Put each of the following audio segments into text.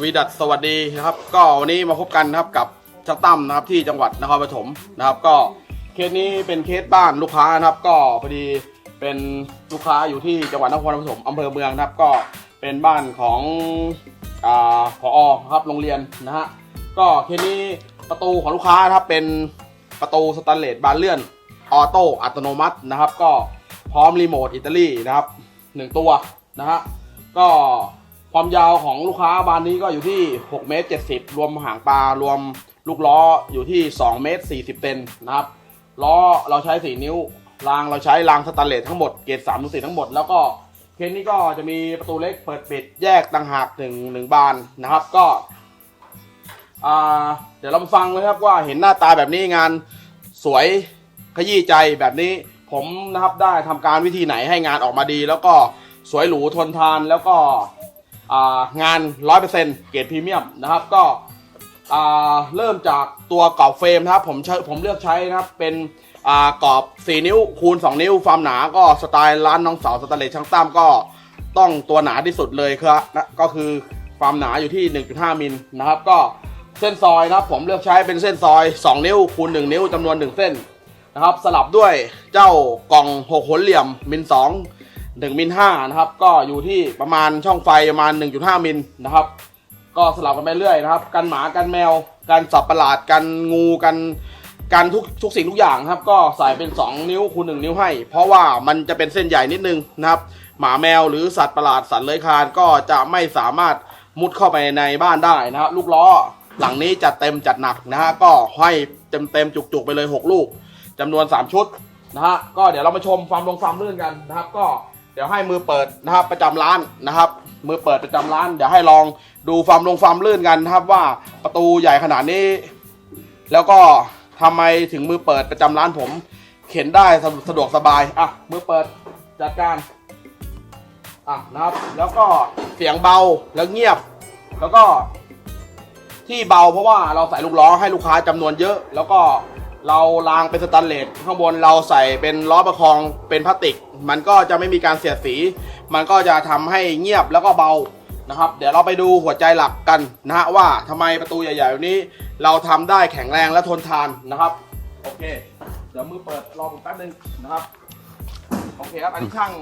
สวีดัสสวัสดีนะครับ ก็วันนี้มาพบกันนะครับกับช่างตั้มนะครับที่จังหวัดนครปฐมนะครับ ก็เคสนี้เป็นเคสบ้านลูกค้านะครับ ก็พอดีเป็นลูกค้าอยู่ที่จังหวัดนครปฐมอำเภอเมืองนะครับ ก็เป็นบ้านของอ่าผอครับโรงเรียนนะฮะก็เคสนี้ประตูของลูกค้านะครับเป็นประตูสแตนเลสบานเลื่อนออโต้อัตโนมัตินะครับ ก็พร้อมรีโมทอิตาลีนะครับหนึ่งตัวนะฮะก็ ความยาวของลูกค้าบานนี้ก็อยู่ที่ 6 เมตร 70 รวมหางปลารวมลูกล้ออยู่ที่ 2 เมตร 40เซนนะครับ ล้อเราใช้ 4 นิ้ว รางเราใช้รางสแตนเลสทั้งหมด เกรด3ถึง4ทั้งหมด แล้วก็เคสนี้ก็จะมีประตูเล็กเปิดปิดแยกต่างหากหนึ่งหนึ่งบานนะครับ ก็เดี๋ยวเรามาฟังเลยครับว่าเห็นหน้าตาแบบนี้งานสวยขยี้ใจแบบนี้ผมนะครับได้ทำการวิธีไหนให้งานออกมาดี แล้วก็สวยหรูทนทานแล้วก็ งาน 100%เกรดพรีเมียมนะครับ ก็เริ่มจากตัวกรอบเฟรมนะครับ ผมใช้ผมเลือกใช้นะครับเป็นกรอบ 4 นิ้วคูณ 2 นิ้วความหนาก็สไตล์ร้านน้องสาวสแตนเลสช่างตั้มก็ต้องตัวหนาที่สุดเลยครับนะก็คือความหนาอยู่ที่ 1.5 มิลนะครับ ก็เส้นซอยนะครับ ผมเลือกใช้เป็นเส้นซอย 2 นิ้วคูณ 1 นิ้วจำนวน 1 เส้นนะครับ สลับด้วยเจ้ากล่อง 6 หนเหลี่ยมมิล2 1มิล5นะครับ ก็อยู่ที่ประมาณช่องไฟประมาณ 1.5 มิลนะครับ ก็สลับกันไปเรื่อยนะครับ กันหมากันแมว กันสับประหลาด กันงูกันกันทุกทุกสิ่งทุกอย่างครับ ก็ใส่เป็น 2 นิ้วคูณ1นิ้วให้ เพราะว่ามันจะเป็นเส้นใหญ่นิดนึงนะครับ หมาแมวหรือสัตว์ประหลาดสัตว์เลื้อยคลานก็จะไม่สามารถมุดเข้าไปในบ้านได้นะครับ ลูกล้อหลังนี้จัดเต็มจัดหนักนะฮะก็ให้เต็มเต็มจุกๆไปเลย 6 ลูกจำนวน 3 ชุดนะฮะก็เดี๋ยวเรามาชมความลงความลื่นกันนะครับ ก็ ดี๋ยวให้มือเปิดนะครับประจำร้านนะครับ มือเปิดประจำร้าน เดี๋ยวให้ลองดูความลงความลื่นกันนะครับว่าประตูใหญ่ขนาดนี้ แล้วก็ทำไมถึงมือเปิดประจำร้านผม เข็นได้สะสะดวกสบายอะมือเปิดจัดการอะนะครับ แล้วก็เสียงเบาแล้วเงียบ แล้วก็ที่เบาเพราะว่าเราใส่ลูกล้อให้ลูกค้าจำนวนเยอะ แล้วก็ เรารางเป็นสแตนเลสข้างบนเราใส่เป็นล้อประคองเป็นพลาสติก มันก็จะไม่มีการเสียดสี มันก็จะทำให้เงียบแล้วก็เบานะครับ เดี๋ยวเราไปดูหัวใจหลักกันนะฮะว่าทำไมประตูใหญ่ๆแบบนี้ เราทำได้แข็งแรงและทนทานนะครับ โอเค เดี๋ยวมือเปิดรอผมแป๊บนึงนะครับ โอเคครับ อันนี้ช่าง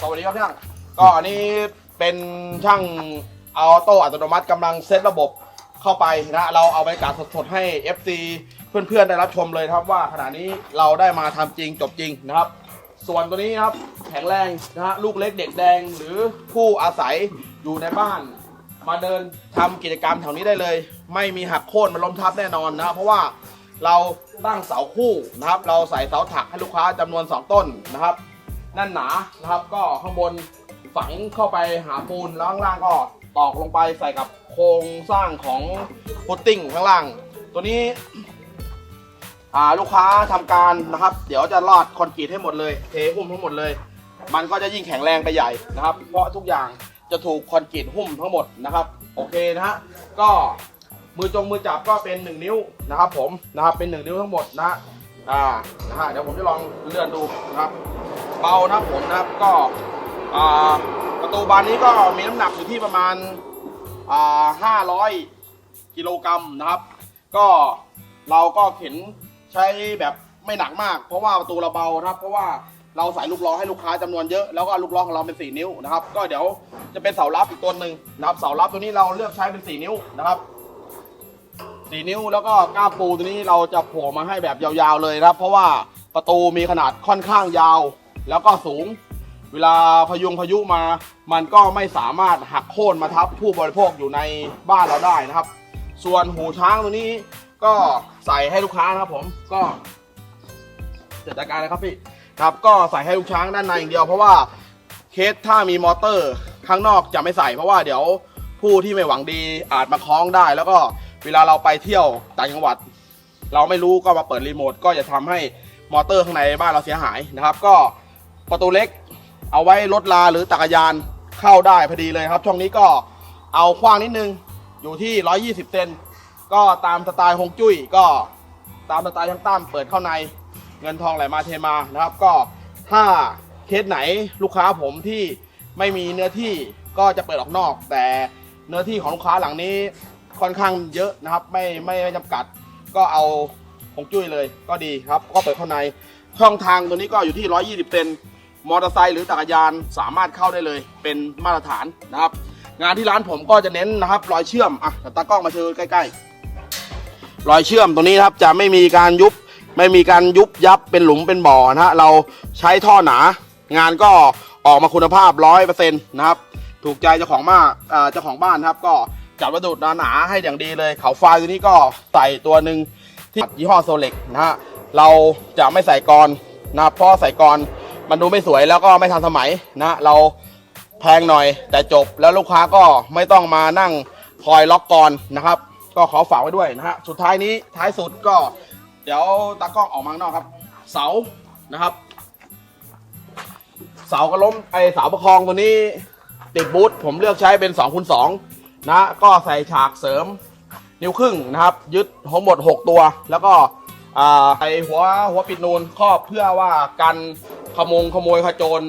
สวัสดีครับช่าง ก็อันนี้เป็นช่างออโต้อัตโนมัติกำลังเซตระบบเข้าไปนะ เราเอาบรรยากาศสดๆให้ FC เพื่อนๆได้รับชมเลยครับว่าขณะนี้เราได้มาทำจริงจบจริงนะครับ ส่วนตัวนี้ครับแข็งแรงนะฮะลูกเล็กเด็กแดงหรือผู้อาศัยอยู่ในบ้าน มาเดินทำกิจกรรมแถวนี้ได้เลย ไม่มีหักโค่นมันล้มทับแน่นอนนะเพราะว่าเราตั้งเสาคู่นะครับ เราใส่เสาถักให้ลูกค้าจำนวน 2 ต้นนะครับนั่นหนานะครับก็ข้างบนฝังเข้าไปหาปูนแล้วข้างล่างก็ตอกลงไปใส่กับโครงสร้างของพุตติ้งข้างล่าง ตัวนี้ อ่าลูกค้าทำการนะครับ เดี๋ยวจะลอดคอนกรีตให้หมดเลย เทหุ้มทั้งหมดเลย มันก็จะยิ่งแข็งแรงไปใหญ่นะครับ เพราะทุกอย่างจะถูกคอนกรีตหุ้มทั้งหมดนะครับ โอเคนะฮะก็มือจงมือจับก็เป็น 1 นิ้วนะครับผมนะครับเป็น 1 นิ้วทั้งหมดนะอ่านะฮะเดี๋ยวผมจะลองเลื่อนดูนะครับ เบานะผมนะครับก็อ่าประตูบานนี้ก็มีน้ำหนักอยู่ที่ประมาณอ่า500กิโลกรัมนะครับ ก็เราก็เข็น ใช้แบบไม่หนักมาก เพราะว่าประตูเราเบาครับ เพราะว่าเราใส่ลูกล้อให้ลูกค้าจำนวนเยอะแล้วก็ลูกล้อของเราเป็น 4 นิ้วนะครับ ก็เดี๋ยวจะเป็นเสาลับอีกตัวหนึ่งนะครับเสาลับตัวนี้เราเลือกใช้เป็น 4 นิ้วนะครับ4นิ้วแล้วก็ก้ามปูตัวนี้เราจะโผล่มาให้แบบยาวๆเลยนะครับ เพราะว่าประตูมีขนาดค่อนข้างยาว แล้วก็สูง เวลาพยุงพายุมา มันก็ไม่สามารถหักโค่นมาทับผู้บริโภคอยู่ในบ้านเราได้นะครับ ส่วนหูช้างตัวนี้ ก็ใส่ให้ลูกค้านะครับผมก็จัดการเลยครับพี่ครับ ก็ใส่ให้ลูกช้างด้านในอย่างเดียวเพราะว่าเคสถ้ามีมอเตอร์ข้างนอกจะไม่ใส่เพราะว่าเดี๋ยวผู้ที่ไม่หวังดีอาจมาคล้องได้ แล้วก็เวลาเราไปเที่ยวต่างจังหวัด เราไม่รู้ก็มาเปิดรีโมทก็จะทำให้มอเตอร์ข้างในบ้านเราเสียหายนะครับ ก็ประตูเล็กเอาไว้รถลาหรือจักรยานเข้าได้พอดีเลยครับ ช่องนี้ก็เอากว้างนิดนึงอยู่ที่ 120เซน ก็ตามสไตล์ฮงจุ้ยก็ตามสไตล์ช่างตั้มเปิดเข้าในเงินทองไหลมาเทมานะครับ ก็ถ้าเคสไหนลูกค้าผมที่ไม่มีเนื้อที่ก็จะเปิดออกนอก แต่เนื้อที่ของลูกค้าหลังนี้ค่อนข้างเยอะนะครับ ไม่ไม่ไม่จำกัดก็เอาของจุ้ยเลยก็ดีครับ ก็เปิดเข้าในช่องทางตัวนี้ก็อยู่ที่ 120เซนมอเตอร์ไซค์หรือจักรยานสามารถเข้าได้เลย เป็นมาตรฐานนะครับ งานที่ร้านผมก็จะเน้นนะครับ รอยเชื่อมอะตากล้องมาเชิญใกล้ๆ รอยเชื่อมตรงนี้นะครับจะไม่มีการยุบไม่มีการยุบยับเป็นหลุมเป็นบ่อนะฮะเราใช้ท่อหนา งานก็ออกมาคุณภาพร้อยเปอร์เซ็นต์นะครับ ถูกใจเจ้าของบ้านอ่าเจ้าของบ้านครับก็จัดวัสดุหนาๆให้อย่างดีเลยเขาไฟตัวนี้ก็ใส่ตัวหนึ่งที่ยี่ห้อโซเล็กนะฮะเราจะไม่ใส่กรนะเพราะใส่กรมันดูไม่สวยแล้วก็ไม่ทันสมัยนะเราแพงหน่อยแต่จบแล้วลูกค้าก็ไม่ต้องมานั่งคอยล็อกกรนะครับ ก็ขอฝากไว้ด้วยนะฮะสุดท้ายนี้ท้ายสุดก็ เดี๋ยวตากล้องออกมาข้างนอกครับ เสานะครับ เสากระล้มไอเสาประคองตัวนี้ติดบูทผมเลือกใช้เป็น2คูณ2นะก็ใส่ฉากเสริมนิ้วครึ่งนะครับ ยึดทั้งหมด 6 ตัว แล้วก็อ่าไอหัวหัวปิดนูนครอบเพื่อว่ากันขโมงขโมยขโจร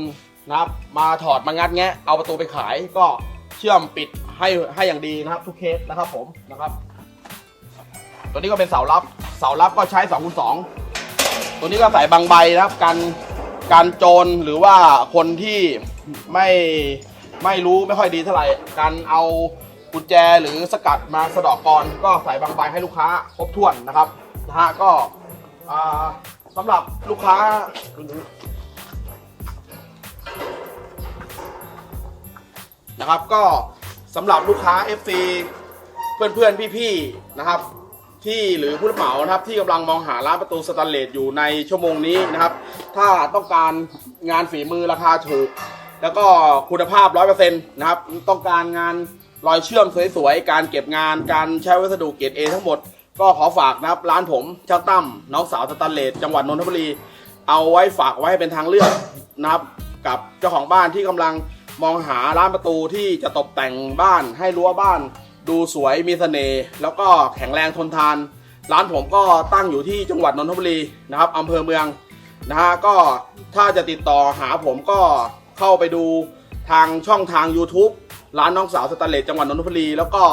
นะครับ มาถอดมางัดแงะเอาประตูไปขายก็เชื่อมปิดให้ให้อย่างดีนะครับ ทุกเคสนะครับผมนะครับ ตัวนี้ก็เป็นเสารับ เสารับก็ใช้2คูณ2ตัวนี้ก็ใส่บางใบนะครับกันการโจรหรือว่าคนที่ไม่ไม่รู้ไม่ค่อยดีเท่าไหร่การเอากุญแจหรือสกัดมาสะดอกกรก็ใส่บางใบให้ลูกค้าครบถ้วนนะครับนะฮะก็สำหรับลูกค้านะครับก็สำหรับลูกค้า FC เพื่อนๆ พี่ๆ นะครับ ที่หรือผู้รับเหมานะครับที่กำลังมองหาร้านประตูสแตนเลสอยู่ในชั่วโมงนี้นะครับ ถ้าต้องการงานฝีมือราคาถูก แล้วก็คุณภาพ 100%นะครับ ต้องการงานรอยเชื่อมสวยๆ การเก็บงาน การใช้วัสดุเกรด A ทั้งหมด ก็ขอฝากนะครับ ร้านผมช่างตั้มน้องสาวสแตนเลสจังหวัดนนทบุรี เอาไว้ฝากไว้ให้เป็นทางเลือกนะครับ กับเจ้าของบ้านที่กำลังมองหาร้านประตูที่จะตกแต่งบ้านให้รั้วบ้าน ดูสวยมีเสน่ห์แล้วก็แข็งแรงทนทาน ร้านผมก็ตั้งอยู่ที่จังหวัดนนทบุรีนะครับอำเภอเมืองนะฮะก็ถ้าจะติดต่อหาผมก็เข้าไปดูทางช่องทาง YouTube ร้านน้องสาวสแตนเลสจังหวัดนนทบุรี แล้วก็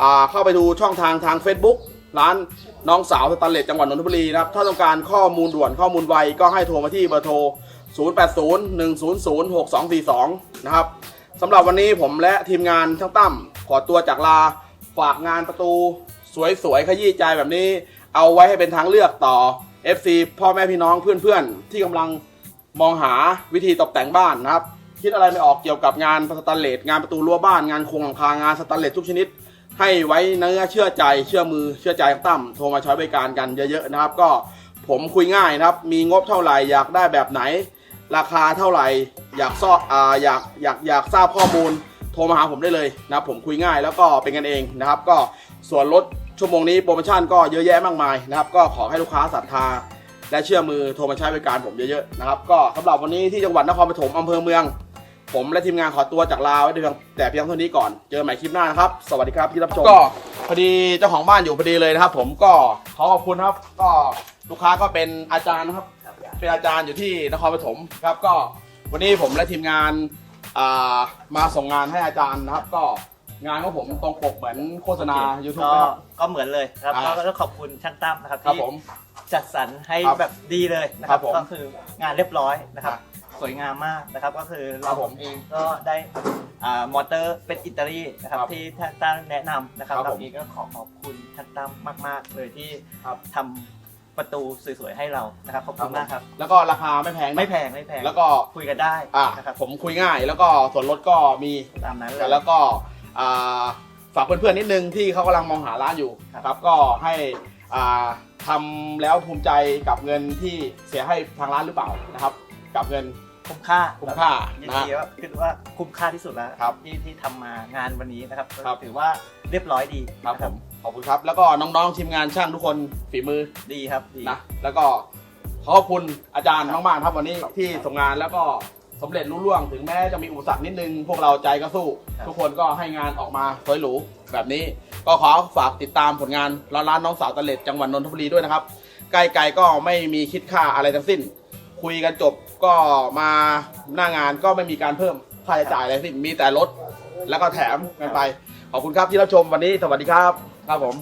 อ่าเข้าไปดูช่องทางทาง Facebook ร้านน้องสาวสแตนเลสจังหวัดนนทบุรีนะครับถ้าต้องการข้อมูลด่วนข้อมูลไวก็ให้โทรมาที่เบอร์โทร 0801006242 นะครับ สำหรับวันนี้ผมและทีมงานช่างตั้มขอตัวจากลาฝากงานประตู สวยๆขยี้ใจแบบนี้ เอาไว้ให้เป็นทางเลือกต่อ FC พ่อแม่พี่น้องเพื่อนๆ ที่กำลังมองหาวิธีตกแต่งบ้านนะครับ คิดอะไรไม่ออกเกี่ยวกับงานสแตนเลสงานประตูรั้วบ้านงานโครงหลังคางานสแตนเลสทุกชนิด ให้ไว้เนื้อเชื่อใจเชื่อมือเชื่อใจช่างตั้มโทรมาใช้บริการกันเยอะๆนะครับ ก็ผมคุยง่ายนะครับ มีงบเท่าไหร่อยากได้แบบไหน ราคาเท่าไหร่ อยากซออ่าอยากอยากอยากทราบข้อมูลโทรมาหาผมได้เลยนะครับผมคุยง่ายแล้วก็เป็นกันเองนะครับ ก็ส่วนลดชั่วโมงนี้โปรโมชั่นก็เยอะแยะมากมายนะครับ ก็ขอให้ลูกค้าศรัทธา และเชื่อมือโทรมาใช้บริการผมเยอะๆนะครับ ก็สำหรับวันนี้ที่จังหวัดนครปฐมอำเภอเมือง ผมและทีมงานขอตัวจากลาไว้เพียงแต่เพียงเท่านี้ก่อนเจอกันใหม่คลิปหน้านะครับ สวัสดีครับที่รับชมก็พอดีเจ้าของบ้านอยู่พอดีเลยนะครับ ผมก็ขอขอบคุณครับ ก็ลูกค้าก็เป็นอาจารย์นะครับ เป็นอาจารย์อยู่ที่นครปฐมครับก็วันนี้ผมและทีมงานอ่ามาส่งงานให้อาจารย์นะครับ ก็งานของผมตรงปกเหมือนโฆษณา YouTube ก็นะครับ ก็เหมือนเลยนะครับอ่า ก็ต้องขอบคุณช่างตั้มนะครับครับที่ผม จัดสรรให้ครับแบบดีเลยนะคครัรับบผมก็คืองานเรียบร้อยนะครับครับสวยงามมากนะครับ ก็คือครัเราบผมเองก็ได้อ่ามอเตอร์เป็นอิตาลีนะครับครับที่ท่านตั้มแนะนำนะครับครับเราผมเองก็ขอขอบคุณท่านตั้มมาก ๆ เลยที่ครับ ทำ ประตูสวยๆให้เรานะครับขอบคุณมากครับ แล้วก็ราคาไม่แพงนะไม่แพงไม่แพงแล้วก็คุยกันได้อ่านะครับผมคุยง่าย แล้วก็ส่วนลดก็มีตามนั้นเลย แล้วก็อ่าฝากเพื่อนๆนิดนึงที่เขากำลังมองหาร้านอยู่ครับ ครับก็ให้อ่าทำแล้วภูมิใจกับเงินที่เสียให้ทางร้านหรือเปล่านะครับ กับเงินคุ้มค่าคุ้มค่ายินนะฮะดีว่าคิดว่าคุ้มค่าที่สุดแล้วครับที่ที่ทำมางานวันนี้นะครับครับถือว่าเรียบร้อยดีครับนะผม ขอบคุณครับ แล้วก็น้องๆทีมงานช่างทุกคนฝีมือดีครับดี นะแล้วก็ขอขอบคุณอาจารย์มากๆครับวันนี้ที่ส่งงานแล้วก็สำเร็จรุ่ร่วงถึงแม้จะมีอุปสรรคนิดนึง พวกเราใจก็สู้ทุกคนก็ให้งานออกมาสวยหรูแบบนี้ ก็ขอฝากติดตามผลงานร้านร้านน้องสาวตะเล็ดจังหวัดนนทบุรีด้วยนะครับใกล้ๆก็ไม่มีคิดค่าอะไรทั้งสิ้น คุยกันจบก็มาหน้างานก็ไม่มีการเพิ่มค่าใช้จ่ายอะไรทั้งสิ้นมีแต่ลดแล้วก็แถมกันไป ขอบคุณครับที่รับชมวันนี้สวัสดีครับ ครับผม